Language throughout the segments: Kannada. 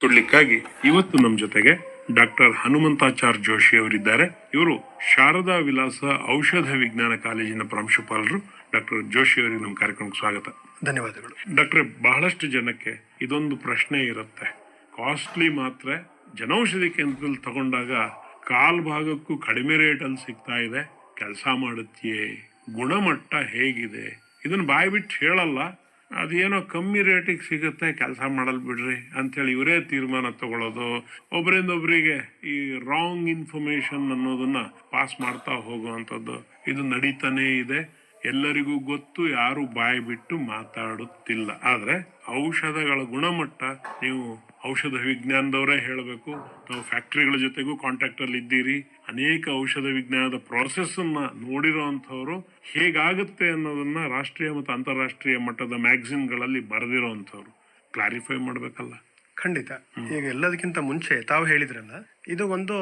ಕೊಡ್ಲಿಕ್ಕಾಗಿ ಇವತ್ತು ನಮ್ಮ ಜೊತೆಗೆ ಡಾಕ್ಟರ್ ಹನುಮಂತಾಚಾರ್ ಜೋಶಿ ಅವರಿದ್ದಾರೆ. ಇವರು ಶಾರದಾ ವಿಲಾಸ ಔಷಧ ವಿಜ್ಞಾನ ಕಾಲೇಜಿನ ಪ್ರಾಂಶುಪಾಲರು. ಡಾಕ್ಟರ್ ಜೋಶಿ ಅವರಿಗೆ ನಮ್ಮ ಕಾರ್ಯಕ್ರಮಕ್ಕೆ ಸ್ವಾಗತ. ಧನ್ಯವಾದಗಳು. ಡಾಕ್ಟ್ರೆ ಬಹಳಷ್ಟು ಜನಕ್ಕೆ ಇದೊಂದು ಪ್ರಶ್ನೆ ಇರುತ್ತೆ. ಕಾಸ್ಟ್ಲಿ ಮಾತ್ರ ಜನೌಷಧಿ ಕೇಂದ್ರದಲ್ಲಿ ತಗೊಂಡಾಗ ಕಾಲ್ ಭಾಗಕ್ಕೂ ಕಡಿಮೆ ರೇಟಲ್ಲಿ ಸಿಗ್ತಾ ಇದೆ. ಕೆಲಸ ಮಾಡುತ್ತೆಯೇ? ಗುಣಮಟ್ಟ ಹೇಗಿದೆ? ಇದನ್ನ ಬಾಯಿ ಬಿಟ್ಟು ಹೇಳಲ್ಲ. ಅದೇನೋ ಕಮ್ಮಿ ರೇಟಿಗೆ ಸಿಗುತ್ತೆ, ಕೆಲಸ ಮಾಡಲ್ ಬಿಡ್ರಿ ಅಂತೇಳಿ ಇವರೇ ತೀರ್ಮಾನ ತಗೊಳ್ಳೋದು ಒಬ್ಬರಿಂದ ಒಬ್ಬರಿಗೆ ಈ ರಾಂಗ್ ಇನ್ಫಾರ್ಮೇಶನ್ ಅನ್ನೋದನ್ನ ಪಾಸ್ ಮಾಡ್ತಾ ಹೋಗುವಂಥದ್ದು. ಇದು ನಡೀತಾನೇ ಇದೆ. ಎಲ್ಲರಿಗೂ ಗೊತ್ತು ಯಾರು ಬಾಯಿ ಬಿಟ್ಟು ಮಾತಾಡುತ್ತಿಲ್ಲ. ಆದರೆ ಔಷಧಗಳ ಗುಣಮಟ್ಟ ನೀವು ಔಷಧ ವಿಜ್ಞಾನದವರೇ ಹೇಳಬೇಕು. ನಾವು ಫ್ಯಾಕ್ಟರಿಗಳ ಜೊತೆಗೂ ಕಾಂಟ್ಯಾಕ್ಟ್ ಅಲ್ಲಿ ಇದ್ದೀರಿ. ಅನೇಕ ಔಷಧ ವಿಜ್ಞಾನದ ಪ್ರಾಸೆಸ್ ಅನ್ನ ನೋಡಿರೋಂಥವ್ರು ಹೇಗಾಗುತ್ತೆ ಅನ್ನೋದನ್ನ ರಾಷ್ಟ್ರೀಯ ಮತ್ತು ಅಂತಾರಾಷ್ಟ್ರೀಯ ಮಟ್ಟದ ಮ್ಯಾಗಝಿನ್ಗಳಲ್ಲಿ ಬರೆದಿರೋಂಥವ್ರು. ಕ್ಲಾರಿಫೈ ಮಾಡಬೇಕಲ್ಲ. ಖಂಡಿತ. ಈಗ ಎಲ್ಲದಕ್ಕಿಂತ ಮುಂಚೆ ತಾವು ಹೇಳಿದ್ರಲ್ಲ ಇದು ಒಂದು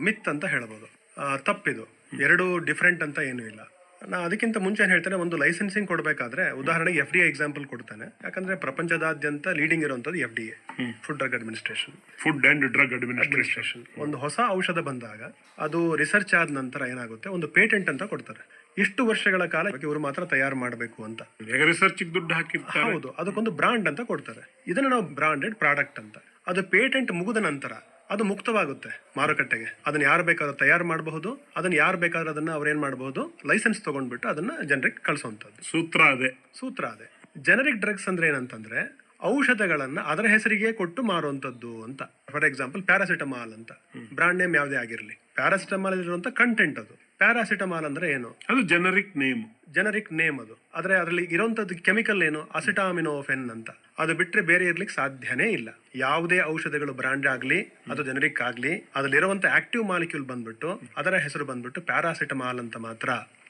ಮಿತ್ ಅಂತ ಹೇಳ್ಬೋದು. ತಪ್ಪಿದು. ಎರಡು ಡಿಫ್ರೆಂಟ್ ಅಂತ ಏನೂ ಇಲ್ಲ. ನಾ ಅದಕ್ಕಿಂತ ಮುಂಚೆ ಏನು ಹೇಳ್ತೇನೆ ಒಂದು ಲೈಸೆನ್ಸಿಂಗ್ ಕೊಡಬೇಕಾದ್ರೆ ಉದಾಹರಣೆಗೆ ಎಫ್ ಡಿ ಎಕ್ಸಾಂಪಲ್ ಕೊಡ್ತಾನೆ. ಯಾಕಂದ್ರೆ ಪ್ರಪಂಚದಾದ್ಯಂತ ಲೀಡಿಂಗ್ ಇರುವಂತದ್ದು F D A food drug administration food and drug administration ಒಂದು ಹೊಸ ಔಷಧ ಬಂದಾಗ ಅದು ರಿಸರ್ಚ್ ಆದ ನಂತರ ಏನಾಗುತ್ತೆ ಒಂದು ಪೇಟೆಂಟ್ ಅಂತ ಕೊಡ್ತಾರೆ. ಇಷ್ಟು ವರ್ಷಗಳ ಕಾಲ ಇವರು ಮಾತ್ರ ತಯಾರು ಮಾಡಬೇಕು ಅಂತ. ರಿಸರ್ಚ್ ದುಡ್ಡು ಹಾಕಿ ಹೌದು ಅದಕ್ಕೊಂದು ಬ್ರಾಂಡ್ ಅಂತ ಕೊಡ್ತಾರೆ. ಇದನ್ನ ನಾವು ಬ್ರಾಂಡೆಡ್ ಪ್ರಾಡಕ್ಟ್ ಅಂತ. ಅದು ಪೇಟೆಂಟ್ ಮುಗಿದ ನಂತರ ಅದು ಮುಕ್ತವಾಗುತ್ತೆ ಮಾರುಕಟ್ಟೆಗೆ. ಅದನ್ನ ಯಾರು ಬೇಕಾದ್ರೂ ತಯಾರು ಮಾಡಬಹುದು. ಅದನ್ನ ಯಾರು ಬೇಕಾದ್ರೂ ಅದನ್ನ ಅವ್ರೇನ್ ಮಾಡಬಹುದು? ಲೈಸೆನ್ಸ್ ತಗೊಂಡ್ಬಿಟ್ಟು ಅದನ್ನ ಜನರಿಗೆ ಕಳಿಸುವಂತದ್ದು ಸೂತ್ರ ಅದೇ. ಸೂತ್ರ ಅದೇ. ಜನರಿಕ್ ಡ್ರಗ್ಸ್ ಅಂದ್ರೆ ಏನಂತಂದ್ರೆ ಔಷಧಗಳನ್ನ ಅದರ ಹೆಸರಿಗೆ ಕೊಟ್ಟು ಮಾರುವಂತದ್ದು ಅಂತ. ಫಾರ್ ಎಕ್ಸಾಂಪಲ್ ಪ್ಯಾರಾಸಿಟಮಾಲ್ ಅಂತ. ಬ್ರಾಂಡ್ ನೇಮ್ ಯಾವುದೇ ಆಗಿರಲಿ. ಪ್ಯಾರಾಸಿಟಮಾಲ್ ಇರುವಂತ ಕಂಟೆಂಟ್ ಅದು. ಪ್ಯಾರಾಸಿಟಮಾಲ್ ಅಂದ್ರೆ ಏನು? ಅದು ಜನರಿಕ್ ನೇಮ್ ಜನರಿಕ್ ನೇಮ್ ಅದು. ಆದ್ರೆ ಅದರಲ್ಲಿ ಇರೋಂಥದ್ದು ಕೆಮಿಕಲ್ ಏನು? ಅಸಿಟಾಮಿನೋಫೆನ್ ಅಂತ. ಅದು ಬಿಟ್ಟರೆ ಬೇರೆ ಇರ್ಲಿಕ್ಕೆ ಸಾಧ್ಯನೇ ಇಲ್ಲ. ಯಾವುದೇ ಔಷಧಗಳು ಬ್ರಾಂಡ್ ಆಗಲಿ, ಅದು ಜನರಿಕ್ ಆಗಲಿ, ಅದರಲ್ಲಿರುವಂಥ ಆಕ್ಟಿವ್ ಮಾಲಿಕ್ಯೂಲ್ ಬಂದ್ಬಿಟ್ಟು, ಅದರ ಹೆಸರು ಬಂದ್ಬಿಟ್ಟು ಪ್ಯಾರಾಸಿಟಮಾಲ್ ಅಂತ ಮಾತ್ರ.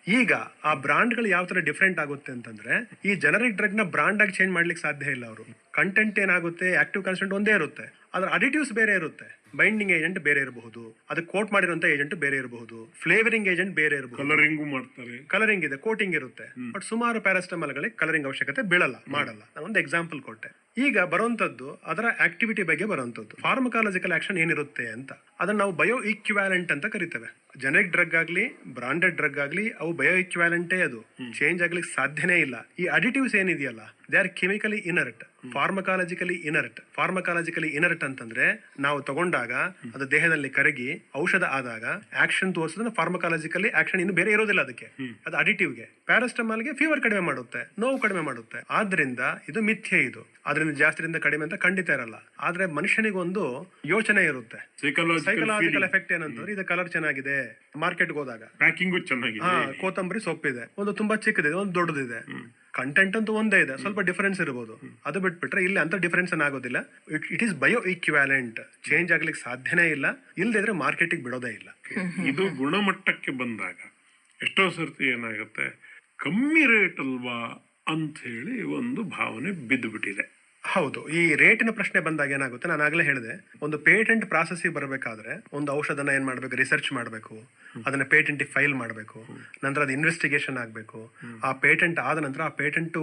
ಈಗ ಆ ಬ್ರಾಂಡ್ಗಳು ಯಾವ ತರ ಡಿಫ್ರೆಂಟ್ ಆಗುತ್ತೆ ಅಂತಂದ್ರೆ, ಈ ಜನರಿಕ್ ಡ್ರಗ್ನ ಬ್ರಾಂಡ್ ಆಗಿ ಚೇಂಜ್ ಮಾಡ್ಲಿಕ್ಕೆ ಸಾಧ್ಯ ಇಲ್ಲ ಅವರು. ಕಂಟೆಂಟ್ ಏನಾಗುತ್ತೆ ಆಕ್ಟಿವ್ ಕನ್ಸೆಂಟ್ ಒಂದೇ ಇರುತ್ತೆ. ಅದ್ರ ಅಡಿಟಿವ್ಸ್ ಬೇರೆ ಇರುತ್ತೆ. ಬೈಂಡಿಂಗ್ ಏಜೆಂಟ್ ಬೇರೆ ಇರಬಹುದು. ಅದಕ್ಕೆ ಕೋಟ್ ಮಾಡಿರುವಂತ ಏಜೆಂಟ್ ಬೇರೆ ಇರಬಹುದು. ಫ್ಲೇವರಿಂಗ್ ಏಜೆಂಟ್ ಬೇರೆ ಇರಬಹುದು. ಕಲರಿಂಗ್ ಮಾಡ್ತಾರೆ. ಕಲರಿಂಗ್ ಇದೆ ಕೋಟಿಂಗ್ ಇರುತ್ತೆ. ಬಟ್ ಸುಮಾರು ಪ್ಯಾರಾಸಿಟಮಾಲ್ಗಳಿಗೆ ಕಲರಿಂಗ್ ಅವಶ್ಯಕತೆ ಬೀಳಲ್ಲ ಮಾಡಲ್ಲ. ನಾನು ಒಂದು ಎಕ್ಸಾಂಪಲ್ ಕೊಟ್ಟೆ. ಈಗ ಬರುವಂತದ್ದು ಅದರ ಆಕ್ಟಿವಿಟಿ ಬಗ್ಗೆ ಬರುವಂತದ್ದು ಫಾರ್ಮಕಾಲಜಿಕಲ್ ಆಕ್ಷನ್ ಏನಿರುತ್ತೆ ಅಂತ. ಅದನ್ನ ನಾವು ಬಯೋ ಈಕ್ವಾಲೆಂಟ್ ಅಂತ ಕರಿತೇವೆ. ಜನರಿಕ್ ಡ್ರಗ್ ಆಗ್ಲಿ ಬ್ರಾಂಡೆಡ್ ಡ್ರಗ್ ಆಗ್ಲಿ ಅವು ಬಯೋ ಇಕ್ವಾಲೆಂಟೇ ಅದು. ಚೇಂಜ್ ಆಗ್ಲಿಕ್ಕೆ ಸಾಧ್ಯನೇ ಇಲ್ಲ. ಈ ಅಡಿಟಿವ್ಸ್ ಏನಿದೆಯಲ್ಲ they are chemically inert pharmacologically inert pharmacologically inert ಅಂತಂದ್ರೆ ನಾವು ತಗೊಂಡಾಗ ಅದು ದೇಹದಲ್ಲಿ ಕರಗಿ ಔಷಧ ಆದಾಗ ಆಕ್ಷನ್ ತೋರಿಸಿದ್ರೆ ಫಾರ್ಮಕಾಲಜಿಕಲಿ ಆಕ್ಷನ್ ಇನ್ನು ಬೇರೆ ಇರೋದಿಲ್ಲ ಅದಕ್ಕೆ. ಅದು ಅಡಿಟಿವ್ಗೆ ಪ್ಯಾರಾಸ್ಟಮಾಲ್ಗೆ ಫೀವರ್ ಕಡಿಮೆ ಮಾಡುತ್ತೆ ನೋವು ಕಡಿಮೆ ಮಾಡುತ್ತೆ. ಆದ್ರಿಂದ ಇದು ಮಿಥ್ಯೆ ಇದು. ಅದರಿಂದ ಜಾಸ್ತಿಯಿಂದ ಕಡಿಮೆ ಅಂತ ಖಂಡಿತ ಇರಲ್ಲ. ಆದ್ರೆ ಮನುಷ್ಯನಿಗೊಂದು ಯೋಚನೆ ಇರುತ್ತೆ. ಸೈಕಲಾಜಿಕಲ್ ಸೈಕಲಾಜಿಕಲ್ ಎಫೆಕ್ಟ್ ಏನಂತಂದ್ರೆ ಇದು ಕಲರ್ ಚೆನ್ನಾಗಿದೆ. ಮಾರ್ಕೆಟ್ಗೆ ಹೋದಾಗ. ಪ್ಯಾಕಿಂಗು ಚೆನ್ನಾಗಿದೆ. ಹಾ ಕೋತಂಬರಿ ಸೊಪ್ಪಿದೆ. ಒಂದು ತುಂಬಾ ಚಿಕ್ಕದಿದೆ ಒಂದು ದೊಡ್ಡದಿದೆ. ಕಂಟೆಂಟ್ ಅಂತೂ ಒಂದೇ ಇದೆ. ಸ್ವಲ್ಪ ಡಿಫರೆನ್ಸ್ ಇರಬಹುದು ಅದು ಬಿಟ್ಬಿಟ್ರೆ ಇಲ್ಲಿ ಅಂತ ಡಿಫರೆನ್ಸ್ ಏನಾಗೋದಿಲ್ಲ it is bio equivalent change ಆಗ್ಲಿಕ್ಕೆ ಸಾಧ್ಯನೇ ಇಲ್ಲ. ಇಲ್ದಿದ್ರೆ ಮಾರ್ಕೆಟಿಗೆ ಬಿಡೋದೇ ಇಲ್ಲ. ಇದು ಗುಣಮಟ್ಟಕ್ಕೆ ಬಂದಾಗ ಎಷ್ಟೋ ಸರ್ತಿ ಏನಾಗುತ್ತೆ? ಕಮ್ಮಿ ರೇಟ್ ಅಲ್ವಾ ಅಂತ ಹೇಳಿ ಒಂದು ಭಾವನೆ ಬಿದ್ದು ಬಿಟ್ಟಿದೆ ಹೌದು. ಈ ರೇಟಿನ ಪ್ರಶ್ನೆ ಬಂದಾಗ ಏನಾಗುತ್ತೆ? ನಾನು ಆಗ್ಲೇ ಹೇಳಿದೆ. ಒಂದು ಪೇಟೆಂಟ್ ಪ್ರಾಸೆಸ್ಗೆ ಬರಬೇಕಾದ್ರೆ ಒಂದು ಔಷಧನ ಏನ್ ಮಾಡ್ಬೇಕು? ರಿಸರ್ಚ್ ಮಾಡಬೇಕು. ಅದನ್ನ ಪೇಟೆಂಟ್ ಫೈಲ್ ಮಾಡಬೇಕು. ನಂತರ ಅದು ಇನ್ವೆಸ್ಟಿಗೇಷನ್ ಆಗಬೇಕು. ಆ ಪೇಟೆಂಟ್ ಆದ ನಂತರ ಆ ಪೇಟೆಂಟ್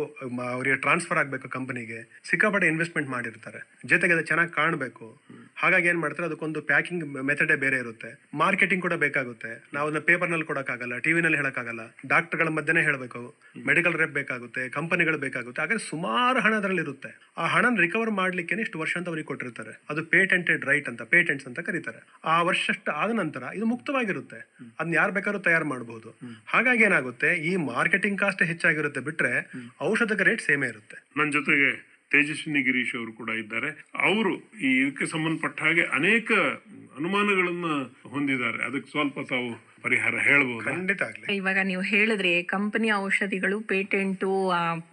ಅವರಿಗೆ ಟ್ರಾನ್ಸ್ಫರ್ ಆಗಬೇಕು ಕಂಪನಿಗೆ ಸಿಕ್ಕಾಪಟ್ಟೆ ಇನ್ವೆಸ್ಟ್ಮೆಂಟ್ ಮಾಡಿರ್ತಾರೆ. ಜೊತೆಗೆ ಅದು ಚೆನ್ನಾಗಿ ಕಾಣಬೇಕು. ಹಾಗಾಗಿ ಏನ್ ಮಾಡ್ತಾರೆ, ಅದಕ್ಕೊಂದು ಪ್ಯಾಕಿಂಗ್ ಮೆಥಡೇ ಬೇರೆ ಇರುತ್ತೆ. ಮಾರ್ಕೆಟಿಂಗ್ ಕೂಡ ಬೇಕಾಗುತ್ತೆ. ನಾವು ಅದನ್ನ ಪೇಪರ್ನಲ್ಲಿ ಕೊಡಕ್ಕಾಗಲ್ಲ ಟಿವಿನಲ್ಲಿ ಹೇಳಕ್ಕಾಗಲ್ಲ. ಡಾಕ್ಟರ್ಗಳ ಮಧ್ಯೆನೇ ಹೇಳಬೇಕು. ಮೆಡಿಕಲ್ ರೆಪ್ ಬೇಕಾಗುತ್ತೆ ಕಂಪನಿಗಳು ಬೇಕಾಗುತ್ತೆ. ಹಾಗೆ ಸುಮಾರು ಹಣ ಅದರಲ್ಲಿ ಇರುತ್ತೆ. ಆ ಹಣನ ರಿಕವರ್ ಮಾಡ್ಲಿಕ್ಕೆ ಇಷ್ಟು ವರ್ಷ ಅಂತ ಅವ್ರಿಗೆ ಕೊಟ್ಟಿರ್ತಾರೆ. ಅದು ಪೇಟೆಂಟೆಡ್ ರೈಟ್ ಅಂತ ಪೇಟೆಂಟ್ಸ್ ಅಂತ ಕರೀತಾರೆ. ಆ ವರ್ಷಷ್ಟು ಆದ ನಂತರ ಇದು ಮುಕ್ತವಾಗಿರುತ್ತೆ. ಅದನ್ನ ಯಾರು ಬೇಕಾದ್ರೂ ತಯಾರು ಮಾಡಬಹುದು ಹಾಗಾಗಿ ಏನಾಗುತ್ತೆ, ಈ ಮಾರ್ಕೆಟಿಂಗ್ ಕಾಸ್ಟ್ ಹೆಚ್ಚಾಗಿರುತ್ತೆ ಬಿಟ್ರೆ ಔಷಧಕ ರೇಟ್ ಸೇಮೇ ಇರುತ್ತೆ. ನನ್ನ ಜೊತೆಗೆ ತೇಜಸ್ವಿನಿ ಗಿರೀಶ್ ಅವರು ಕೂಡ ಇದ್ದಾರೆ. ಅವರು ಈ ಇದಕ್ಕೆ ಸಂಬಂಧಪಟ್ಟ ಹಾಗೆ ಅನೇಕ ಅನುಮಾನಗಳನ್ನ ಹೊಂದಿದ್ದಾರೆ. ಅದಕ್ಕೆ ಸ್ವಲ್ಪ ತಾವು ಪರಿಹಾರ ಹೇಳಬಹುದು ಖಂಡಿತ ಆಗ್ಲಿ. ಇವಾಗ ನೀವು ಹೇಳಿದ್ರೆ ಕಂಪನಿ ಔಷಧಿಗಳು ಪೇಟೆಂಟು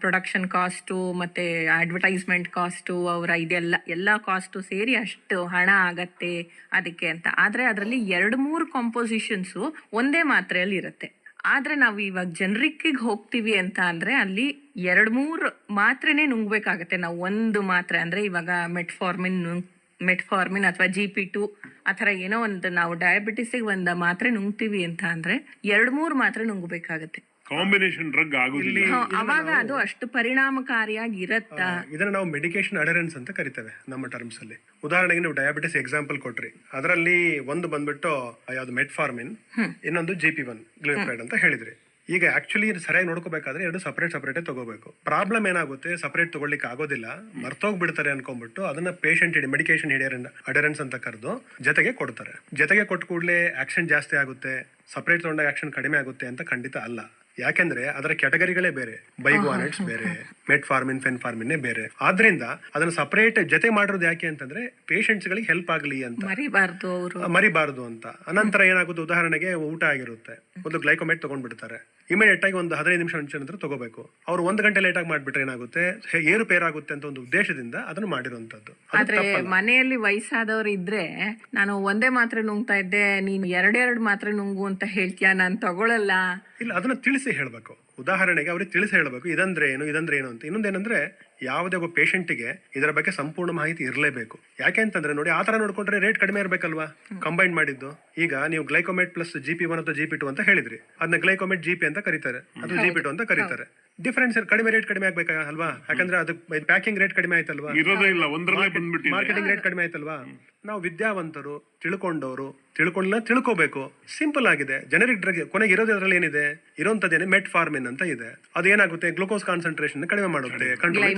ಪ್ರೊಡಕ್ಷನ್ ಕಾಸ್ಟು ಮತ್ತೆ ಅಡ್ವರ್ಟೈಸ್ಮೆಂಟ್ ಕಾಸ್ಟು ಅವರ ಇದೆಲ್ಲ ಎಲ್ಲಾ ಕಾಸ್ಟು ಸೇರಿ ಅಷ್ಟು ಹಣ ಆಗತ್ತೆ ಅದಕ್ಕೆ ಅಂತ. ಆದ್ರೆ ಅದರಲ್ಲಿ ಎರಡು ಮೂರು ಕಾಂಪೋಸಿಷನ್ಸು ಒಂದೇ ಮಾತ್ರೆಯಲ್ಲಿ ಇರುತ್ತೆ ಆದ್ರೆ ನಾವು ಇವಾಗ ಜನರಿಕ್ಕಿಗೆ ಹೋಗ್ತೀವಿ ಅಂತ ಅಂದರೆ ಅಲ್ಲಿ ಎರಡು ಮೂರು ಮಾತ್ರೆನೇ ನುಂಗ್ಬೇಕಾಗತ್ತೆ. ನಾವು ಒಂದು ಮಾತ್ರೆ ಅಂದ್ರೆ ಇವಾಗ ಮೆಟ್ಫಾರ್ಮಿನ್ ಮೆಟ್ಫಾರ್ಮಿನ್ ಅಥವಾ ಜಿ ಪಿ ಟು ಆ ಥರ ಏನೋ ಒಂದು ನಾವು ಡಯಾಬಿಟಿಸಿಗೆ ಒಂದು ಮಾತ್ರೆ ನುಂಗ್ತೀವಿ ಅಂತ ಅಂದರೆ ಎರಡು ಮೂರು ಮಾತ್ರೆ ನುಂಗಬೇಕಾಗತ್ತೆ. ಕಾಂಬಿನೇಷನ್ ಡ್ರಗ್ ಆಗುದಿಲ್ಲ. ಅವಾಗ ಅದು ಅಷ್ಟು ಪರಿಣಾಮಕಾರಿಯಾಗಿ ಇರತ್ತಾ? ಇದನ್ನ ನಾವು ಮೆಡಿಕೇಶನ್ ಅಡರೆನ್ಸ್ ಅಂತ ಕರಿತೇವೆ ನಮ್ಮ ಟರ್ಮ್ಸ್ ಅಲ್ಲಿ. ಉದಾಹರಣೆಗೆ ನೀವು ಡಯಾಬಿಟಿಸ್ ಎಕ್ಸಾಂಪಲ್ ಕೊಟ್ರಿ. ಅದರಲ್ಲಿ ಒಂದು ಬಂದ್ಬಿಟ್ಟು ಯಾವ್ದು ಮೆಟ್ಫಾರ್ಮಿನ್ ಇನ್ನೊಂದು ಜಿ ಪಿ ಒನ್ ಗ್ಲೂಫ್ರೈಡ್ ಅಂತ ಹೇಳಿದ್ರಿ. ಈಗ ಆಕ್ಚುಲಿ ಸರಿಯಾಗಿ ನೋಡ್ಕೋಬೇಕಾದ್ರೆ ಎರಡು ಸಪರೇಟ್ ಸಪರೇಟೇ ತಗೋಬೇಕು. ಪ್ರಾಬ್ಲಮ್ ಏನಾಗುತ್ತೆ ಸಪರೇಟ್ ತಗೊಳ್ಳಿಕ್ಕೆ ಆಗೋದಿಲ್ಲ. ಮರ್ತೋಗ್ಬಿಡ್ತಾರೆ ಅನ್ಕೊಂಡ್ಬಿಟ್ಟು ಅದನ್ನ ಪೇಷಂಟ್ ಹಿಡಿ ಮೆಡಿಕೇಶನ್ ಹಿಡಿಯರ್ ಅಡರೆನ್ಸ್ ಅಂತ ಕರೆದು ಜೊತೆಗೆ ಕೊಡ್ತಾರೆ. ಜೊತೆಗೆ ಕೊಟ್ಟ ಕೂಡಲೇ ಆಕ್ಷನ್ ಜಾಸ್ತಿ ಆಗುತ್ತೆ ಸಪರೇಟ್ ತಗೊಂಡಾಗ ಆಕ್ಷನ್ ಕಡಿಮೆ ಆಗುತ್ತೆ ಅಂತ ಖಂಡಿತ ಅಲ್ಲ. ಯಾಕೆಂದ್ರೆ ಅದರ ಕ್ಯಾಟಗರಿಗಳೇ ಬೇರೆ. ಬೈಕ್ ವಾರೆಂಟ್ಸ್ ಬೇರೆ. ಮೆಟ್ಫಾರ್ಮಿನ್ ಫೆನ್ಫಾರ್ಮಿನ್ ಬೇರೆ. ಆದ್ರಿಂದ ಅದನ್ನ ಸಪರೇಟ್ ಜೊತೆ ಮಾಡಿರೋದು ಯಾಕೆ ಅಂತಂದ್ರೆ ಪೇಷಂಟ್ಸ್ ಗಳಿಗೆ ಹೆಲ್ಪ್ ಆಗಲಿ ಅಂತ. ಮರಿಬಾರ್ದು ಅವರು. ಮರಿಬಾರದು ಅಂತ. ಅನಂತರ ಏನಾಗುತ್ತೆ? ಉದಾಹರಣೆಗೆ ಊಟ ಆಗಿರುತ್ತೆ. ಒಂದು ಗ್ಲೈಕೋಮೆಟ್ ತಗೊಂಡ್ಬಿಡ್ತಾರೆ. ಇಮಿಡಿಯೇಟ್ ಆಗಿ ಒಂದು ಹದಿನೈದು ನಿಮಿಷ ಮುಂಚೆ ನಂತರ ತಗೋಬೇಕು. ಅವ್ರು ಒಂದ್ ಗಂಟೆ ಲೇಟ್ ಆಗಿ ಮಾಡ್ಬಿಟ್ರೆ ಏನಾಗುತ್ತೆ? ಏರುಪೇರಾಗುತ್ತೆ ಅಂತ ಒಂದು ಉದ್ದೇಶದಿಂದ ಅದನ್ನು ಮಾಡಿರುವಂತದ್ದು ಆದ್ರೆ ಮನೆಯಲ್ಲಿ ವಯಸ್ಸಾದವ್ರು ಇದ್ರೆ ನಾನು ಒಂದೇ ಮಾತ್ರೆ ನುಂಗ್ತಾ ಇದ್ದೆ ನೀನು ಎರಡೆರಡು ಮಾತ್ರೆ ನುಂಗು ಅಂತ ಹೇಳ್ತೀಯಾ? ನಾನು ತಗೊಳಲ್ಲ. ಇಲ್ಲ ಅದನ್ನ ತಿಳಿಸಿ ಹೇಳ್ಬೇಕು. ಉದಾಹರಣೆಗೆ ಅವ್ರಿಗೆ ತಿಳಿಸಿ ಹೇಳ್ಬೇಕು. ಇದಂದ್ರೆ ಏನು? ಇದಂದ್ರೆ ಏನು ಅಂತ. ಇನ್ನೊಂದೇನಂದ್ರೆ ಯಾವುದೇ ಒಬ್ಬ ಪೇಷಂಟ್ಗೆ ಇದರ ಬಗ್ಗೆ ಸಂಪೂರ್ಣ ಮಾಹಿತಿ ಇರಲೇಬೇಕು. ಯಾಕೆ ಅಂತಂದ್ರೆ ನೋಡಿ ಆ ತರ ನೋಡ್ಕೊಂಡ್ರೆ ರೇಟ್ ಕಡಿಮೆ ಇರಬೇಕಲ್ವಾ? ಕಂಬೈನ್ ಮಾಡಿದ್ದು. ಈಗ ನೀವು glycomet plus G P one ಅಥವಾ ಜಿ ಪಿ ಟು ಅಂತ ಹೇಳಿದ್ರಿ. ಅದನ್ನ ಗ್ಲೈಕೋಮೆಟ್ ಜಿ ಪಿ ಅಂತ ಕರೀತಾರೆ. ಅದು ಜಿ ಪಿ ಟು ಅಂತ ಕರೀತಾರೆ. ಡಿಫ್ರೆನ್ಸ್ ಕಡಿಮೆ ರೇಟ್ ಕಡಿಮೆ ಆಗ್ಬೇಕಾ ಅಲ್ವಾ? ಯಾಕಂದ್ರೆ ಅದು ಪ್ಯಾಕಿಂಗ್ ರೇಟ್ ಕಡಿಮೆ ಆಯ್ತಲ್ವಾ? ಮಾರ್ಕೆಟಿಂಗ್ ರೇಟ್ ಕಡಿಮೆ ಆಯ್ತಲ್ವಾ? ನಾವು ವಿದ್ಯಾವಂತರು ತಿಳ್ಕೊಂಡವರು ತಿಳ್ಕೊಂಡ್ಲ ತಿಳ್ಕೋಬೇಕು. ಸಿಂಪಲ್ ಆಗಿದೆ. ಜನರಿಕ್ ಡ್ರಗ್ ಕೊನೆಗೆ ಇರೋದ್ರಲ್ಲಿ ಅದ್ರಲ್ಲಿ ಏನಿದೆ ಇರೋಂಥದ್ದೇನೆ ಮೆಟ್ ಫಾರ್ಮಿನ್ ಅಂತ ಇದೆ. ಅದೇನಾಗುತ್ತೆ? ಗ್ಲುಕೋಸ್ ಗ್ಲೂಕೋಸ್ ಕಾನ್ಸಂಟ್ರೇಷನ್ ಕಡಿಮೆ ಮಾಡುತ್ತೆ ಕಂಟ್ರೋಲ್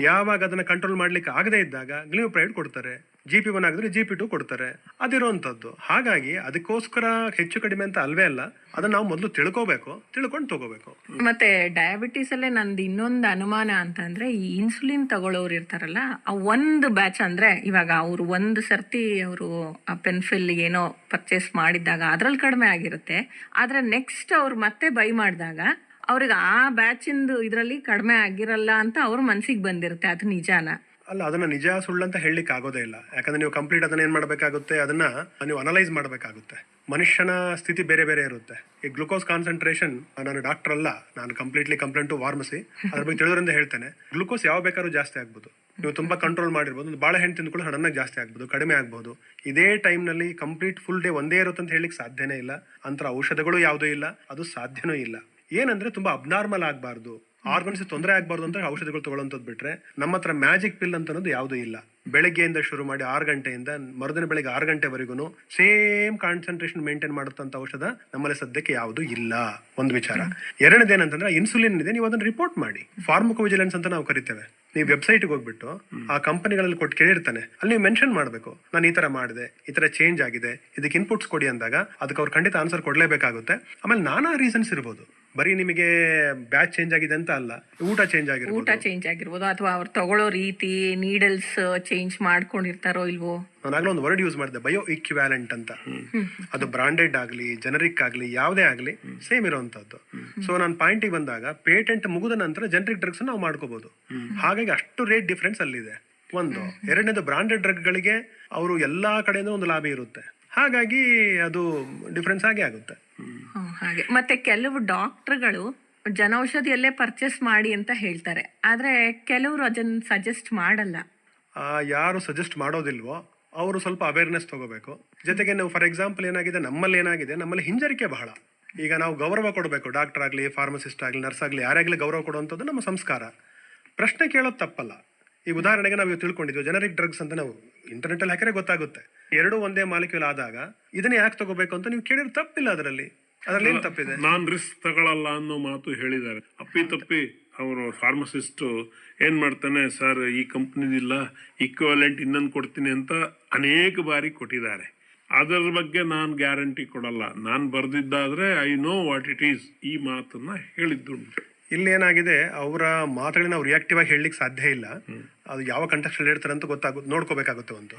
ಯಾವಾಗ ಅದನ್ನ ಕಂಟ್ರೋಲ್ ಮಾಡ್ಲಿಕ್ಕೆ ಆಗದೇ ಇದ್ದಾಗ ಗ್ಲಿಯೋಪ್ರೈಡ್ ಕೊಡ್ತಾರೆ. ಜಿ ಪಿ ಒನ್ ಆಗಿದ್ರೆ ಜಿ ಪಿ ಟು ಕೊಡ್ತಾರೆ. ಅದಿರುವಂತದ್ದು ಹಾಗಾಗಿ ಅದಕ್ಕೋಸ್ಕರ ಹೆಚ್ಚು ಕಡಿಮೆ ಅಂತ ಅಲ್ವೇ ಅಲ್ಲ ಅದನ್ನ ನಾವು ಮೊದಲು ತಿಳ್ಕೋಬೇಕು ತಿಳ್ಕೊಂಡು ತಗೋಬೇಕು. ಮತ್ತೆ ಡಯಾಬಿಟೀಸ್ ಅಲ್ಲೇ ನಂದು ಇನ್ನೊಂದು ಅನುಮಾನ ಅಂತಂದ್ರೆ ಈ ಇನ್ಸುಲಿನ್ ತಗೊಳ್ಳೋರು ಇರ್ತಾರಲ್ಲ ಆ ಒಂದು ಬ್ಯಾಚ್ ಅಂದ್ರೆ ಇವಾಗ ಅವ್ರು ಒಂದು ಸರ್ತಿ ಅವರು ಆ ಪೆನ್ಫಿಲ್ ಏನೋ ಪರ್ಚೇಸ್ ಮಾಡಿದಾಗ ಅದ್ರಲ್ಲಿ ಕಡಿಮೆ ಆಗಿರುತ್ತೆ. ಆದ್ರೆ ನೆಕ್ಸ್ಟ್ ಅವ್ರು ಮತ್ತೆ ಬೈ ಮಾಡಿದಾಗ ಅವ್ರಿಗೆ ಆ ಬ್ಯಾಚಿಂದು ಇದರಲ್ಲಿ ಕಡಿಮೆ ಆಗಿರಲ್ಲ ಅಂತ ಅವ್ರ ಮನ್ಸಿಗೆ ಬಂದಿರುತ್ತೆ ಅದು ನಿಜಾನ. ಅಲ್ಲ, ಅದನ್ನ ನಿಜ ಸುಳ್ಳು ಅಂತ ಹೇಳಲಿಕ್ಕೆ ಆಗೋದೇ ಇಲ್ಲ. ಯಾಕಂದ್ರೆ ನೀವು ಕಂಪ್ಲೀಟ್ ಅದನ್ನ ಏನ್ ಮಾಡಬೇಕಾಗುತ್ತೆ, ಅದನ್ನ ನೀವು ಅನಲೈಸ್ ಮಾಡಬೇಕಾಗುತ್ತೆ. ಮನುಷ್ಯನ ಸ್ಥಿತಿ ಬೇರೆ ಬೇರೆ ಇರುತ್ತೆ. ಈ ಗ್ಲುಕೋಸ್ ಕಾನ್ಸಂಟ್ರೇಷನ್, ನಾನು ಡಾಕ್ಟರ್ ಅಲ್ಲ, ನಾನು ಕಂಪ್ಲೀಟ್ಲಿ ಕಂಪ್ಲೇಂಟ್ ಟು ಫಾರ್ಮಸಿ, ಅದ್ರ ಬಗ್ಗೆ ತಿಳಿದ್ರಿಂದ ಹೇಳ್ತೇನೆ. ಗ್ಲುಕೋಸ್ ಯಾವ ಬೇಕಾದ್ರೂ ಜಾಸ್ತಿ ಆಗ್ಬೋದು. ನೀವು ತುಂಬಾ ಕಂಟ್ರೋಲ್ ಮಾಡಿರ್ಬೋದು. ಒಂದು ಬಾಳೆಹಣ್ಣು ತಿಂದ್ಕೊಳ್ಳಿ ಸಡನ್ನಾಗಿ ಜಾಸ್ತಿ ಆಗ್ಬೋದು, ಕಡಿಮೆ ಆಗ್ಬೋದು. ಇದೇ ಟೈಮ್ನಲ್ಲಿ ಕಂಪ್ಲೀಟ್ ಫುಲ್ ಡೇ ಒಂದೇ ಇರುತ್ತೆ ಅಂತ ಹೇಳಿಕ್ ಸಾಧ್ಯನೇ ಇಲ್ಲ. ಅಂತರ ಔಷಧಗಳು ಯಾವುದೂ ಇಲ್ಲ. ಅದು ಸಾಧ್ಯನೂ ಇಲ್ಲ. ಏನಂದ್ರೆ ತುಂಬಾ ಅಬ್ನಾರ್ಮಲ್ ಆಗಬಾರ್ದು. ಆರ್ಗನ್ಸ್ ತೊಂದರೆ ಆಗಬಾರ್ದು ಅಂತ ಔಷಧಿಗಳು ತಗೊಳ್ಳೋಂಥದ್ದು ಬಿಟ್ರೆ ನಮ್ಮ ಹತ್ರ ಮ್ಯಾಜಿಕ್ ಪಿಲ್ ಅಂತ ಅನ್ನೋದು ಯಾವುದೂ ಇಲ್ಲ. ಬೆಳಗ್ಗೆಯಿಂದ ಶುರು ಮಾಡಿ ಆರು ಗಂಟೆಯಿಂದ ಮರುದಿನ ಬೆಳಗ್ಗೆ ಆರು ಗಂಟೆವರೆಗೂ ಸೇಮ್ ಕಾನ್ಸಂಟ್ರೇಷನ್ ಮೇಂಟೈನ್ ಮಾಡುತ್ತಂತ ಔಷಧ ನಮ್ಮಲ್ಲಿ ಸದ್ಯಕ್ಕೆ ಯಾವುದು ಇಲ್ಲ. ಒಂದು ವಿಚಾರ. ಎರಡನೇದೇನಂತಂದ್ರೆ ಇನ್ಸುಲಿನ್ ಇದೆ, ನೀವು ಅದನ್ನ ರಿಪೋರ್ಟ್ ಮಾಡಿ. ಫಾರ್ಮಕೋ ವಿಜಿಲೆನ್ಸ್ ಅಂತ ನಾವು ಕರಿತೇವೆ. ನೀವು ವೆಬ್ಸೈಟ್ಗೆ ಹೋಗ್ಬಿಟ್ಟು ಆ ಕಂಪನಿಗಳಲ್ಲಿ ಕೊಟ್ಟು ಕೇಳಿರ್ತಾನೆ. ಅಲ್ಲಿ ನೀವು ಮೆನ್ಷನ್ ಮಾಡಬೇಕು. ನಾನು ಈ ತರ ಮಾಡಿದೆ, ಈ ತರ ಚೇಂಜ್ ಆಗಿದೆ, ಇದಕ್ಕೆ ಇನ್ಪುಟ್ಸ್ ಕೊಡಿ ಅಂದಾಗ ಅದಕ್ಕೆ ಅವ್ರು ಖಂಡಿತ ಆನ್ಸರ್ ಕೊಡಲೇಬೇಕಾಗುತ್ತೆ. ಆಮೇಲೆ ನಾನಾ ರೀಸನ್ಸ್ ಇರ್ಬೋದು. ಬರೀ ನಿಮಗೆ ಬ್ಯಾಚ್ ಚೇಂಜ್ ಆಗಿದೆ ಅಂತ ಅಲ್ಲ ಊಟ ಚೇಂಜ್ ಊಟ ಆಗಿರ್ಬೋದು ಚೇಂಜ್ ಆಗಿರ್ಬೋದು ಅಥವಾ ಅವ್ರು ತಗೊಳ್ಳೋ ರೀತಿ ನೀಡಲ್ಸ್ ಚೇಂಜ್ ಮಾಡ್ಕೊಂಡಿರ್ತಾರೋ ಇಲ್ವೋ? ನಾನು ಆಗ್ಲೇ ಒಂದು ವರ್ಡ್ ಯೂಸ್ ಮಾಡಿದೆ ಬಯೋ ಇಕ್ವ್ಯಾಲೆಂಟ್ ಅಂತ ಅದು ಬ್ರಾಂಡೆಡ್ ಆಗಲಿ ಜನರಿಕ್ ಆಗಲಿ ಯಾವುದೇ ಆಗಲಿ ಸೇಮ್ ಇರುವಂತದ್ದು ಸೊ ನಾನು ಪಾಯಿಂಟಿಗೆ ಬಂದಾಗ ಪೇಟೆಂಟ್ ಮುಗಿದ ನಂತರ ಜನರಿಕ್ ಡ್ರಗ್ಸ್ ನಾವು ಮಾಡ್ಕೋಬಹುದು ಹಾಗಾಗಿ ಅಷ್ಟು ರೇಟ್ ಡಿಫ್ರೆನ್ಸ್ ಅಲ್ಲಿದೆ. ಒಂದು ಎರಡನೇದು ಬ್ರಾಂಡೆಡ್ ಡ್ರಗ್ಗಳಿಗೆ ಅವರು ಎಲ್ಲಾ ಕಡೆಯಿಂದ ಒಂದು ಲಾಭ ಇರುತ್ತೆ. ಹಾಗಾಗಿ ಅದು ಡಿಫ್ರೆನ್ಸ್ ಆಗೇ ಆಗುತ್ತೆ. ಹಾಗೆ. ಮತ್ತೆ ಕೆಲವು ಡಾಕ್ಟರ್ಗಳು ಜನೌಷಧಿಯಲ್ಲೇ ಪರ್ಚೇಸ್ ಮಾಡಿ ಅಂತ ಹೇಳ್ತಾರೆ. ಆದ್ರೆ ಕೆಲವರು ಅದನ್ನ ಸಜೆಸ್ಟ್ ಮಾಡಲ್ಲ. ಆ, ಯಾರು ಸಜೆಸ್ಟ್ ಮಾಡೋದಿಲ್ವೋ ಅವರು ಸ್ವಲ್ಪ ಅವೇರ್ನೆಸ್ ತಗೋಬೇಕು. ಜೊತೆಗೆ ನಾವು ಫಾರ್ ಎಕ್ಸಾಂಪಲ್ ಏನಾಗಿದೆ ನಮ್ಮಲ್ಲಿ ಏನಾಗಿದೆ ನಮ್ಮಲ್ಲಿ ಹಿಂಜರಿಕೆ ಬಹಳ. ಈಗ ನಾವು ಗೌರವ ಕೊಡಬೇಕು ಡಾಕ್ಟರ್ ಆಗಲಿ ಫಾರ್ಮಸಿಸ್ಟ್ ಆಗಲಿ ನರ್ಸ್ ಆಗಲಿ ಯಾರಾಗಲಿ ಗೌರವ ಕೊಡುವಂಥದ್ದು ನಮ್ಮ ಸಂಸ್ಕಾರ. ಪ್ರಶ್ನೆ ಕೇಳೋದು ತಪ್ಪಲ್ಲ. ಈ ಉದಾಹರಣೆಗೆ ನಾವು ಇವತ್ತು ತಿಳ್ಕೊಂಡಿದ್ವಿ ಜನರಿಕ್ ಡ್ರಗ್ಸ್ ಅಂತ ನಾವು ಇಂಟರ್ನೆಟ್ ಅಲ್ಲಿ ಹಾಕಿದ್ರೆ ಗೊತ್ತಾಗುತ್ತೆ. ಎರಡು ಒಂದೇ ಮಾಲಿಕ್ಯೂಲ್ ಆದಾಗ ಇದನ್ನ ಯಾಕೆ ತಗೋಬೇಕು ಅಂತ ನೀವು ಕೇಳಿದ್ರೆ ತಪ್ಪಿಲ್ಲ ಅದರಲ್ಲಿ. ಅದರಲ್ಲಿ ಏನು ತಪ್ಪಿದೆ? ನಾನ್ ರಿಸ್ಕ್ ತಗೊಳಲ್ಲ ಅನ್ನೋ ಮಾತು ಹೇಳಿದ್ದಾರೆ. ಅಪ್ಪಿ ತಪ್ಪಿ ಅವರು ಫಾರ್ಮಸಿಸ್ಟ್ ಏನ್ ಮಾಡ್ತಾನೆ, ಸರ್, ಈ ಕಂಪ್ನಿದಿಲ್ಲ ಇಕ್ವಾಲೆಂಟ್ ಇನ್ನೊಂದು ಕೊಡ್ತೀನಿ ಅಂತ ಅನೇಕ ಬಾರಿ ಕೊಟ್ಟಿದ್ದಾರೆ. ಅದರ ಬಗ್ಗೆ ನಾನು ಗ್ಯಾರಂಟಿ ಕೊಡಲ್ಲ. ನಾನು ಬರ್ದಿದ್ದಾದ್ರೆ I know what it is ಈ ಮಾತನ್ನ ಹೇಳಿದ್ದುಂಟು. ಇಲ್ಲಿ ಏನಾಗಿದೆ ಅವರ ಮಾತುಗಳನ್ನ ನಾವು ರಿಯಾಕ್ಟಿವ್ ಆಗಿ ಹೇಳಲಿಕ್ಕೆ ಸಾಧ್ಯ ಇಲ್ಲ. ಅದು ಯಾವ ಕಂಟೆಕ್ಸ್ಟ್ ಅಲ್ಲಿ ಹೇಳ್ತಾರೆ ಅಂತ ಗೊತ್ತಾಗುತ್ತೆ ನೋಡ್ಕೋಬೇಕಾಗುತ್ತೆ ಒಂದು.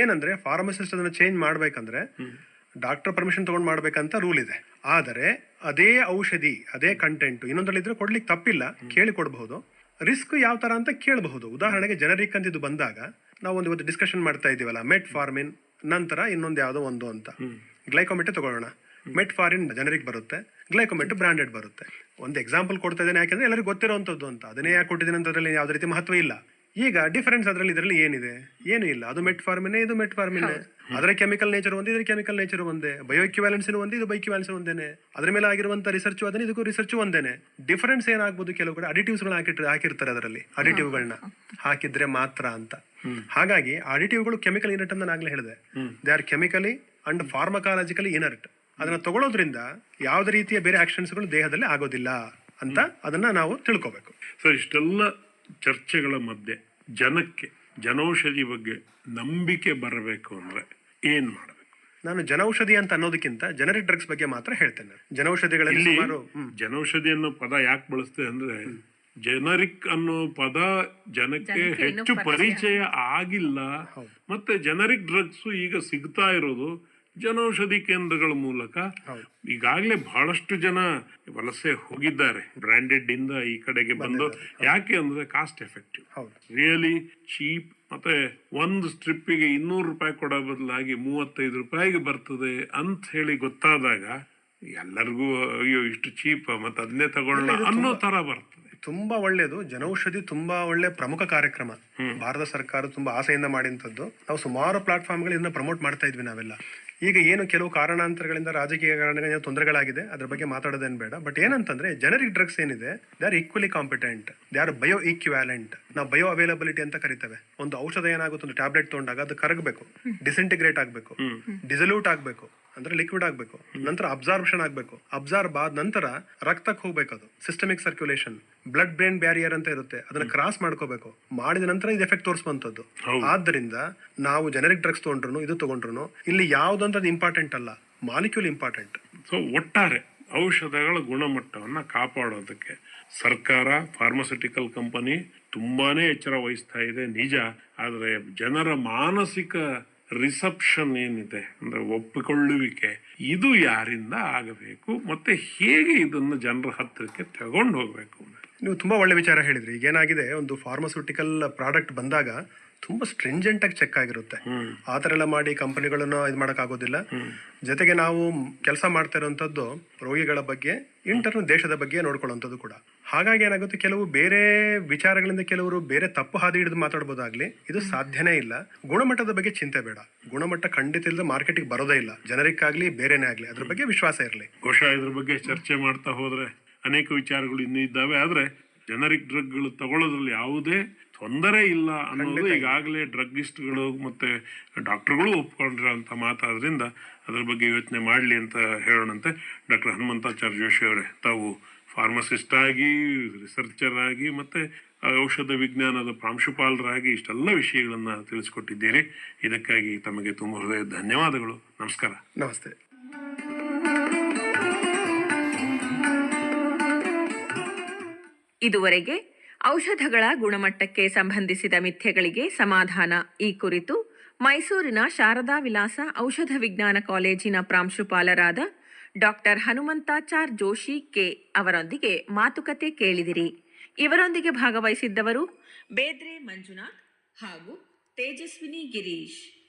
ಏನಂದ್ರೆ ಫಾರ್ಮಸಿಸ್ಟ್ ಅದನ್ನ ಚೇಂಜ್ ಮಾಡ್ಬೇಕಂದ್ರೆ ಡಾಕ್ಟರ್ ಪರ್ಮಿಷನ್ ತಗೊಂಡ್ ಮಾಡ್ಬೇಕಂತ ರೂಲ್ ಇದೆ. ಆದರೆ ಅದೇ ಔಷಧಿ ಅದೇ ಕಂಟೆಂಟ್ ಇನ್ನೊಂದ್ರಲ್ಲಿ ಇದ್ರೆ ಕೊಡ್ಲಿಕ್ಕೆ ತಪ್ಪಿಲ್ಲ ಕೇಳಿ ಕೊಡಬಹುದು. ರಿಸ್ಕ್ ಯಾವ ತರ ಅಂತ ಕೇಳಬಹುದು. ಉದಾಹರಣೆಗೆ ಜನರಿಕ್ ಅಂತ ಇದು ಬಂದಾಗ ನಾವು ಒಂದು ಇವತ್ತು ಡಿಸ್ಕಷನ್ ಮಾಡ್ತಾ ಇದೀವಲ್ಲ ಮೆಟ್ ಫಾರ್ಮಿನ್ ನಂತರ ಇನ್ನೊಂದು ಯಾವುದೋ ಒಂದು ಅಂತ. ಗ್ಲೈಕೋಮೆಟ್ ತಗೊಳ್ಳೋಣ. ಮೆಟ್ ಫಾರಿನ್ ಜನರಿಕ್ ಬರುತ್ತೆ ಗ್ಲೈಕೋಮೆಟ್ ಬ್ರಾಂಡೆಡ್ ಬರುತ್ತೆ. ಒಂದು ಎಕ್ಸಾಂಪಲ್ ಕೊಡ್ತಾ ಇದ್ದೇನೆ ಯಾಕಂದ್ರೆ ಎಲ್ಲರಿಗೂ ಗೊತ್ತಿರೋವಂಥದ್ದು ಅಂತ. ಅದನ್ನೇ ಯಾಕೆ ಕೊಟ್ಟಿದ್ದೀನಿ ಅಂತದ್ರಲ್ಲಿ ಯಾವುದೇ ರೀತಿ ಮಹತ್ವ ಇಲ್ಲ. ಈಗ ಡಿಫರೆನ್ಸ್ ಅದರಲ್ಲಿ ಇದರಲ್ಲಿ ಏನಿದೆ? ಏನು ಇಲ್ಲ. ಅದು ಮೆಟ್ ಫಾರ್ಮಿನೇ ಇದು ಮೆಟ್ ಫಾರ್ಮಿನೇ ಅದರ ಕೆಮಿಕಲ್ ನೇಚರ್ ಒಂದೇ ಇದ್ರ ಕೆಮಿಕಲ್ ನೇಚರ್ ಒಂದೇ. ಬಯೋ ಇಕ್ವಿವಾಲೆನ್ಸ್ ಒಂದೇ ಇದು ಬೈಕ್ಯುವ್ಯಾಲೆನ್ಸ್ ಒಂದೇನೆ. ಅದ್ರ ಮೇಲೆ ಆಗಿರುವಂತ ರಿಸರ್ಚ್ ಅದನ್ನ ಇದಕ್ಕೂ ರಿಸರ್ಚ್ ಒಂದೇನೆ. ಡಿಫರೆನ್ಸ್ ಏನಾಗ್ಬೋದು ಕೆಲವು ಕಡೆ? ಅಡಿಟಿವ್ಸ್ ಹಾಕಿಟ್ಟು ಹಾಕಿಟ್ ಹಾಕಿರ್ತಾರೆ ಅದರಲ್ಲಿ. ಅಡಿಟಿವ್ಗಳನ್ನ ಹಾಕಿದ್ರೆ ಮಾತ್ರ ಅಂತ. ಹಾಗಾಗಿ ಅಡಿಟಿವ್ಗಳು ಕೆಮಿಕಲ್ ಇನರ್ಟ್ ಅಂತ ನಾಗ್ಲೇ ಹೇಳಿದೆ. They are chemically and pharmacologically inert ಅದನ್ನ ತಗೊಳ್ಳೋದ್ರಿಂದ ಯಾವುದೇ ರೀತಿಯ ಬೇರೆ ಆಕ್ಷನ್ಸ್ಗಳು ದೇಹದಲ್ಲಿ ಆಗೋದಿಲ್ಲ ಅಂತ ಅದನ್ನ ನಾವು ತಿಳ್ಕೊಬೇಕು. ಸೊ ಇಷ್ಟೆಲ್ಲ ಚರ್ಚೆಗಳ ಮಧ್ಯೆ ಜನಕ್ಕೆ ಜನೌಷಧಿ ಬಗ್ಗೆ ನಂಬಿಕೆ ಬರಬೇಕು ಅಂದ್ರೆ ಏನ್ ಮಾಡಬೇಕು? ನಾನು ಜನೌಷಧಿ ಅಂತ ಅನ್ನೋದಕ್ಕಿಂತ ಜನರಿಕ್ ಡ್ರಗ್ಸ್ ಬಗ್ಗೆ ಮಾತ್ರ ಹೇಳ್ತೇನೆ. ಜನೌಷಧಿಗಳಲ್ಲಿ ಜನೌಷಧಿ ಅನ್ನೋ ಪದ ಯಾಕೆ ಬಳಸ್ತೇವೆ ಅಂದ್ರೆ ಜನರಿಕ್ ಅನ್ನೋ ಪದ ಜನಕ್ಕೆ ಹೆಚ್ಚು ಪರಿಚಯ. ಪರಿಚಯ ಆಗಿಲ್ಲ. ಮತ್ತೆ ಜನರಿಕ್ ಡ್ರಗ್ಸ್ ಈಗ ಸಿಗ್ತಾ ಇರೋದು ಜನೌಷಧಿ ಕೇಂದ್ರಗಳ ಮೂಲಕ. ಈಗಾಗಲೇ ಬಹಳಷ್ಟು ಜನ ವಲಸೆ ಹೋಗಿದ್ದಾರೆ. ಬ್ರಾಂಡೆಡ್ ಇಂದ ಈ ಕಡೆಗೆ ಬಂದು ಯಾಕೆ ಅಂದ್ರೆ ಕಾಸ್ಟ್ ಎಫೆಕ್ಟಿವ್ ಹೌದು. ರಿಯಲಿ ಚೀಪ್ ಮತ್ತೆ ಒಂದು ಸ್ಟ್ರಿಪ್ಪಿಗೆ ಇನ್ನೂರು ರೂಪಾಯಿ ಕೊಡೋ ಬದಲಾಗಿ ಮೂವತ್ತೈದು ರೂಪಾಯಿಗೆ ಬರ್ತದೆ ಅಂತ ಹೇಳಿ ಗೊತ್ತಾದಾಗ ಎಲ್ಲರಿಗೂ ಅಯ್ಯೋ ಇಷ್ಟು ಚೀಪ್ ಮತ್ತೆ ಅದನ್ನೇ ತಗೊಳ್ಳೋಣ ಅನ್ನೋ ತರ ಬರ್ತದೆ. ತುಂಬಾ ಒಳ್ಳೇದು. ಜನೌಷಧಿ ತುಂಬಾ ಒಳ್ಳೆ ಪ್ರಮುಖ ಕಾರ್ಯಕ್ರಮ. ಭಾರತ ಸರ್ಕಾರ ತುಂಬಾ ಆಸೆಯಿಂದ ಮಾಡಿದಂಥದ್ದು ನಾವು ಸುಮಾರು ಪ್ಲಾಟ್ಫಾರ್ಮ್ಗಳಿಂದ ಇದನ್ನ ಪ್ರಮೋಟ್ ಮಾಡ್ತಾ ಇದ್ವಿ ನಾವೆಲ್ಲ. ಈಗ ಏನು ಕೆಲವು ಕಾರಣಾಂತರಗಳಿಂದ ರಾಜಕೀಯ ಕಾರಣಗಳಿಂದ ತೊಂದರೆಗಳಾಗಿದೆ ಅದ್ರ ಬಗ್ಗೆ ಮಾತಾಡೋದೇನು ಬೇಡ. ಬಟ್ ಏನಂತಂದ್ರೆ ಜನರಿಕ್ ಡ್ರಗ್ಸ್ ಏನಿದೆ they are equally competent they are bio equivalent ನಾವು ಬಯೋ ಅವೈಲಬಿಲಿಟಿ ಅಂತ ಕರಿತೇವೆ. ಒಂದು ಔಷಧ ಏನಾಗುತ್ತೆ ಒಂದು ಟ್ಯಾಬ್ಲೆಟ್ ತೊಗೊಂಡಾಗ ಅದು ಕರಗಬೇಕು ಡಿಸಿಂಟಿಗ್ರೇಟ್ ಆಗಬೇಕು ಡಿಸಲ್ಯೂಟ್ ಆಗಬೇಕು. ಅಂದ್ರೆ ಲಿಕ್ವಿಡ್ ಆಗಬೇಕು. ನಂತರ ಅಬ್ಸಾರ್ಬ್ಷನ್ ಆಗಬೇಕು. ಅಬ್ಸಾರ್ಬ್ ಆದ ನಂತರ ರಕ್ತಕ್ಕೆ ಹೋಗ್ಬೇಕು ಅದು. Systemic circulation blood brain barrier ಅಂತ ಇರುತ್ತೆ. ಅದನ್ನ ಕ್ರಾಸ್ ಮಾಡ್ಕೋಬೇಕು. ಮಾಡಿದ ನಂತರ ಇದು ಎಫೆಕ್ಟ್ ತೋರಿಸುವಂತದ್ದು ಆದ್ದರಿಂದ ನಾವು ಜೆನೆರಿಕ್ ಡ್ರಗ್ಸ್ ತಗೊಂಡ್ರು ಇದು ತಗೊಂಡ್ರು ಇಲ್ಲಿ ಯಾವ್ದಂತದ್ದು ಇಂಪಾರ್ಟೆಂಟ್ ಅಲ್ಲ. ಮಾಲಿಕ್ಯೂಲ್ ಇಂಪಾರ್ಟೆಂಟ್ ಸೊ ಒಟ್ಟಾರೆ ಔಷಧಗಳ ಗುಣಮಟ್ಟವನ್ನ ಕಾಪಾಡೋದಕ್ಕೆ ಸರ್ಕಾರ ಫಾರ್ಮಸ್ಯೂಟಿಕಲ್ ಕಂಪನಿ ತುಂಬಾನೇ ಎಚ್ಚರ ವಹಿಸ್ತಾ ಇದೆ. ನಿಜ. ಆದರೆ ಜನರ ಮಾನಸಿಕ ರಿಸೆಪ್ಷನ್ ಏನಿದೆ ಅಂದ್ರೆ ಒಪ್ಪಿಕೊಳ್ಳುವಿಕೆ, ಇದು ಯಾರಿಂದ ಆಗಬೇಕು, ಮತ್ತೆ ಹೇಗೆ ಇದನ್ನು ಜನರ ಹತ್ತಿರಕ್ಕೆ ತಗೊಂಡು ಹೋಗ್ಬೇಕು? ನೀವು ತುಂಬಾ ಒಳ್ಳೆ ವಿಚಾರ ಹೇಳಿದ್ರಿ. ಈಗ ಏನಾಗಿದೆ ಒಂದು ಫಾರ್ಮಸ್ಯೂಟಿಕಲ್ ಪ್ರಾಡಕ್ಟ್ ಬಂದಾಗ ತುಂಬಾ ಸ್ಟ್ರಿಂಜೆಂಟ್ ಆಗಿ ಚೆಕ್ ಆಗಿರುತ್ತೆ. ಆ ಥರ ಎಲ್ಲ ಮಾಡಿ ಕಂಪನಿಗಳನ್ನ ಇದು ಮಾಡಕ್ ಆಗೋದಿಲ್ಲ ಜೊತೆಗೆ ನಾವು ಕೆಲಸ ಮಾಡ್ತಾ ಇರುವಂತದ್ದು ರೋಗಿಗಳ ಬಗ್ಗೆ ಇಂಟರ್ನ್ ದೇಶದ ಬಗ್ಗೆ ನೋಡ್ಕೊಳ್ಳುವಂಥದ್ದು ಕೂಡ. ಹಾಗಾಗಿ ಏನಾಗುತ್ತೆ ಕೆಲವು ಬೇರೆ ವಿಚಾರಗಳಿಂದ ಕೆಲವರು ಬೇರೆ ತಪ್ಪು ಹಾದಿ ಹಿಡಿದು ಮಾತಾಡ್ಬೋದಾಗ್ಲಿ ಇದು ಸಾಧ್ಯನೇ ಇಲ್ಲ. ಗುಣಮಟ್ಟದ ಬಗ್ಗೆ ಚಿಂತೆ ಬೇಡ. ಗುಣಮಟ್ಟ ಖಂಡಿತ ಇಲ್ಲದೆ ಮಾರ್ಕೆಟಿಗೆ ಬರೋದೇ ಇಲ್ಲ. ಜನರಿಕ್ ಆಗ್ಲಿ ಬೇರೆನೇ ಆಗ್ಲಿ ಅದ್ರ ಬಗ್ಗೆ ವಿಶ್ವಾಸ ಇರಲಿ. ಬಹುಶಃ ಇದ್ರ ಬಗ್ಗೆ ಚರ್ಚೆ ಮಾಡ್ತಾ ಹೋದ್ರೆ ಅನೇಕ ವಿಚಾರಗಳು ಇನ್ನೂ ಇದ್ದಾವೆ. ಆದ್ರೆ ಜನರಿಕ್ ಡ್ರಗ್ಗಳು ತಗೊಳ್ಳೋದ್ರಲ್ಲಿ ಯಾವುದೇ ತೊಂದರೆ ಇಲ್ಲ ಅನ್ನೋದು ಈಗಾಗಲೇ ಡ್ರಗ್ಗಿಸ್ಟ್ಗಳು ಮತ್ತೆ ಡಾಕ್ಟರ್ಗಳು ಒಪ್ಕೊಂಡಿರೋಂಥ ಮಾತಾದ್ರಿಂದ ಅದ್ರ ಬಗ್ಗೆ ಯೋಚನೆ ಮಾಡಲಿ ಅಂತ ಹೇಳೋಣಂತೆ. ಡಾಕ್ಟರ್ ಹನುಮಂತಾಚಾರ್ಯ ಜೋಶಿ ಅವರೇ ತಾವು ಫಾರ್ಮಸಿಸ್ಟ್ ಆಗಿ ರಿಸರ್ಚರ್ ಆಗಿ ಮತ್ತೆ ಆ, ಔಷಧ ವಿಜ್ಞಾನದ ಪ್ರಾಂಶುಪಾಲರಾಗಿ ಇಷ್ಟೆಲ್ಲ ವಿಷಯಗಳನ್ನ ತಿಳಿಸಿಕೊಟ್ಟಿದ್ದೀರಿ. ಇದಕ್ಕಾಗಿ ತಮಗೆ ತುಂಬ ಹೃದಯ ಧನ್ಯವಾದಗಳು. ನಮಸ್ಕಾರ. ನಮಸ್ತೆ. ಇದುವರೆಗೆ ಔಷಧಗಳ ಗುಣಮಟ್ಟಕ್ಕೆ ಸಂಬಂಧಿಸಿದ ಮಿಥ್ಯೆಗಳಿಗೆ ಸಮಾಧಾನ. ಈ ಕುರಿತು ಮೈಸೂರಿನ ಶಾರದಾ ವಿಲಾಸ ಔಷಧ ವಿಜ್ಞಾನ ಕಾಲೇಜಿನ ಪ್ರಾಂಶುಪಾಲರಾದ ಡಾಕ್ಟರ್ ಹನುಮಂತಾಚಾರ್ ಜೋಶಿ ಕೆ. ಅವರೊಂದಿಗೆ ಮಾತುಕತೆ ಕೇಳಿದಿರಿ. ಇವರೊಂದಿಗೆ ಭಾಗವಹಿಸಿದ್ದವರು ಬೇದ್ರೆ ಮಂಜುನಾಥ್ ಹಾಗೂ ತೇಜಸ್ವಿನಿ ಗಿರೀಶ್.